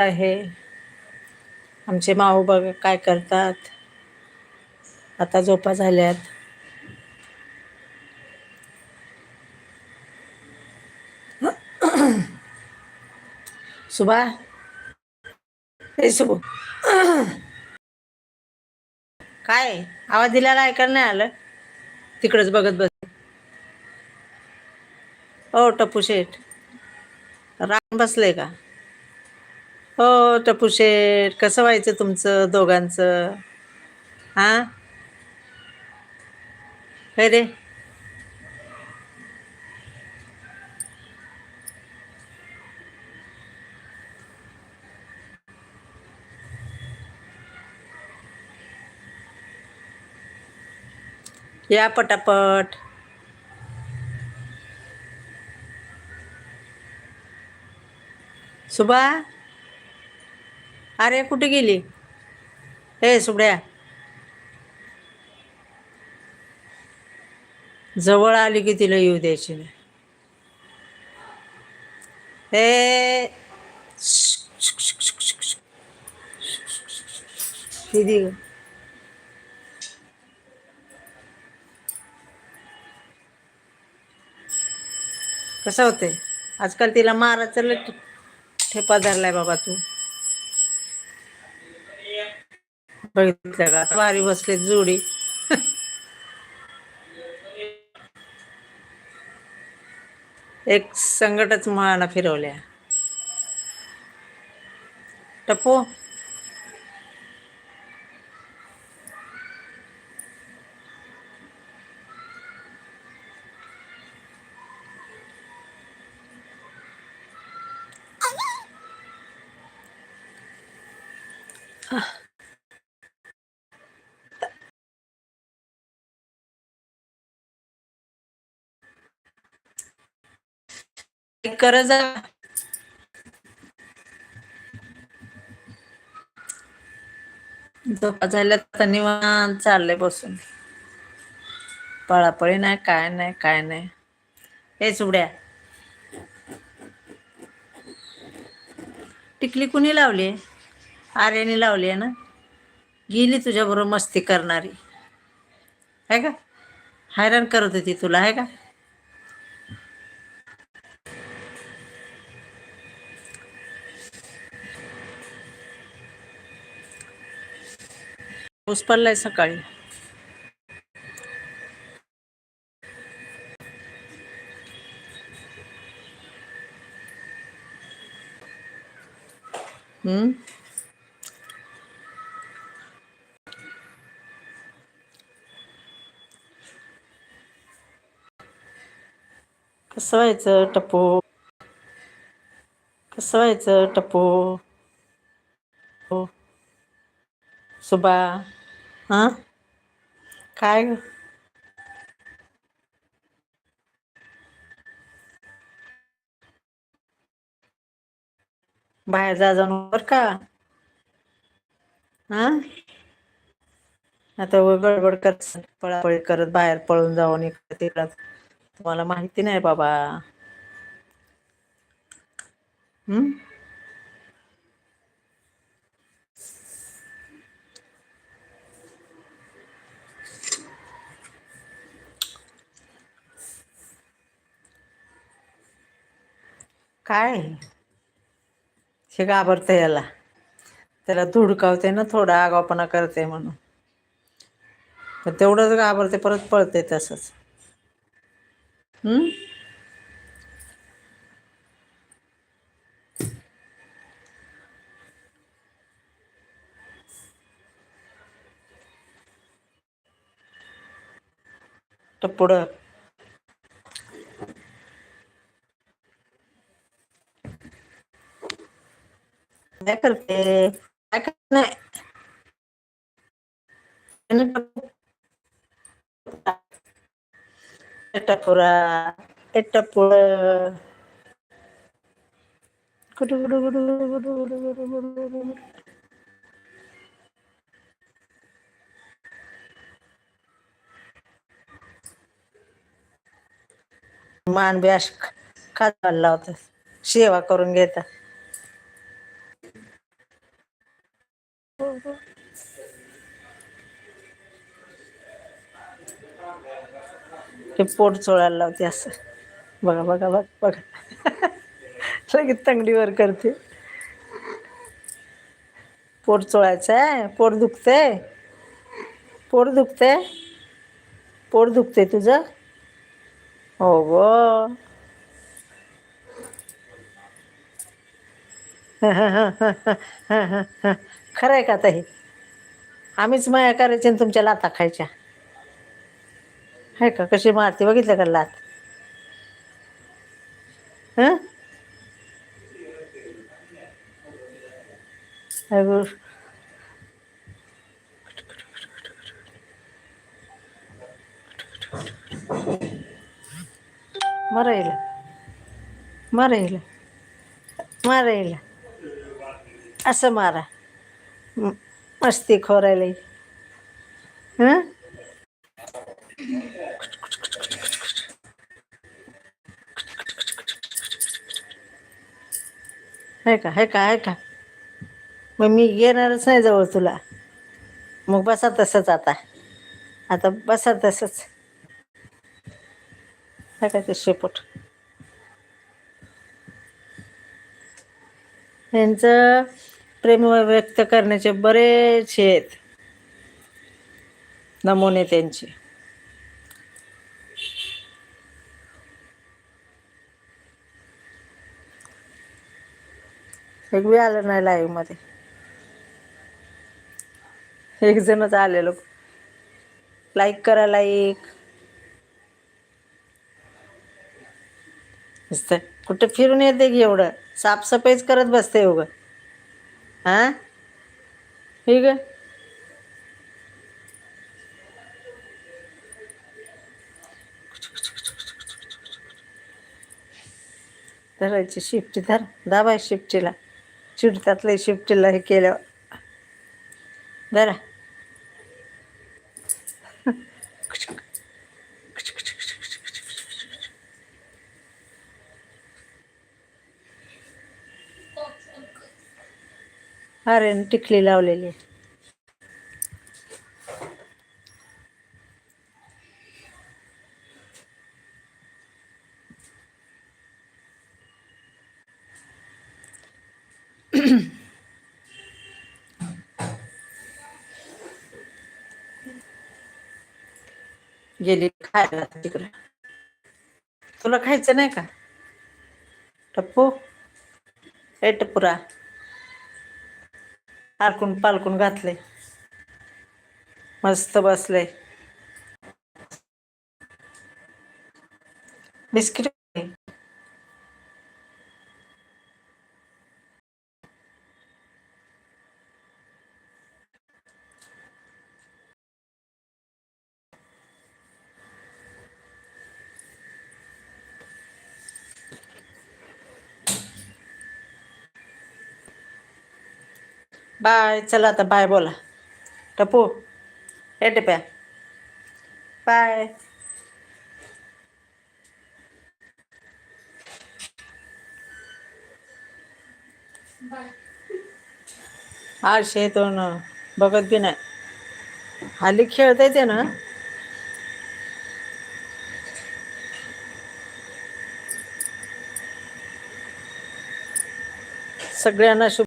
आहे. आमचे माऊ बघ काय करतात. आता झोपा झाल्यात. सुबा हे सुबू काय? आवाज दिल्याला ऐकायला नाही आलं? तिकडच बघत बस. हो टप्पू शेठ. राम बसले का? हो टप्पू शेठ कसं व्हायचं तुमचं दोघांचं? हां? काय रे. या पटापट. सुबा अरे कुठे गेली? हे सुबड्या. जवळ आली की तिला येऊ द्यायची नाही. हे दिदी कसं होते आजकाल तिला मारायचं लय ठेपा धरलाय बाबा तू. बघितलं का? भारी बसले जोडी. एक संकटच मळाना फिरवल्या. टप्पू कर जा झोपा झाल्या तर निवांत चाललंय बसून. पळापळी नाही काय नाही काय नाही. हे चुड्या टिकली कुणी लावली? आर्याने लावली आहे ना? गेली तुझ्याबरोबर मस्ती करणारी. आहे का? हैराण करत होती तुला आहे का? पाऊस पडलाय सकाळी. हम्म. कसं व्हायचं टप्पू कसं व्हायचं टप्पू हो सुबा? हां? काय? ग? बाहेर जा जाऊन बर का? हा? आता गडबड करत पळापळी करत बाहेर पळून जाऊन इकडे तिकडं. तुम्हाला माहिती नाही बाबा. हम्म? काय? हे घाबरतं याला. त्याला धुडकावते ना थोडा आगावपणा करते म्हणून. पण तेवढंच घाबरते परत पळते तसंच. हम्म? तर पुढं. काय करते काय करत नाही टपुरा टपुर गुडू गुडू गुडू गुडू गुडू गुडू गुडू गुडू मान बी अशी खा- खात चालला होता सेवा करून घेता ते पोट चोळायला लावते असं. बघा बघा बघ बघा. लगेच तंगडीवर करते. पोट चोळायचं आहे पोट दुखतंय. पोट दुखतंय? पोट दुखतंय तुझं? हो ग. खरं आहे का आता हे आम्हीच माया करायची आणि तुमच्या लाता खायच्या. आहे का? कशी मारते? बघितलं का लात? हं? मरायला मरायला येईल. असं मारा. मस्ती खोरायला हं? आहे का? आहे का? आहे का? मग मी येणारच नाही जवळ तुला. मग बसा तसंच आता. आता बसा तसंच. आहे का ते शेपूट? यांचं प्रेम व्यक्त करण्याचे बरेचसे आहेत. नमुने त्यांचे. एक बी आलं नाही लाईव्हमध्ये. एक जणच आलेलो. लाईक करा लाईक नुसतं कुठं फिरून येते की एवढं? साफसफाईच करत बसते उगं. हां? ठीक आहे धरायची शिफ्टी धर. दाबाय शिफ्टीला चिडतात लय शिफ्टीला हे केलं बरं. अरे टिकली लावलेली गेली खायला तिकडे. तुला खायचं नाही का? टप्पू? ए टप्पुरा. आरकून पालकून घातले मस्त बसले बिस्किट बाय चला आता बाय बोला. टपू हे टप्या बाय. आळशे तो न बघत बी नाही. हल्ली खेळता येते ना. सगळ्यांना शुभ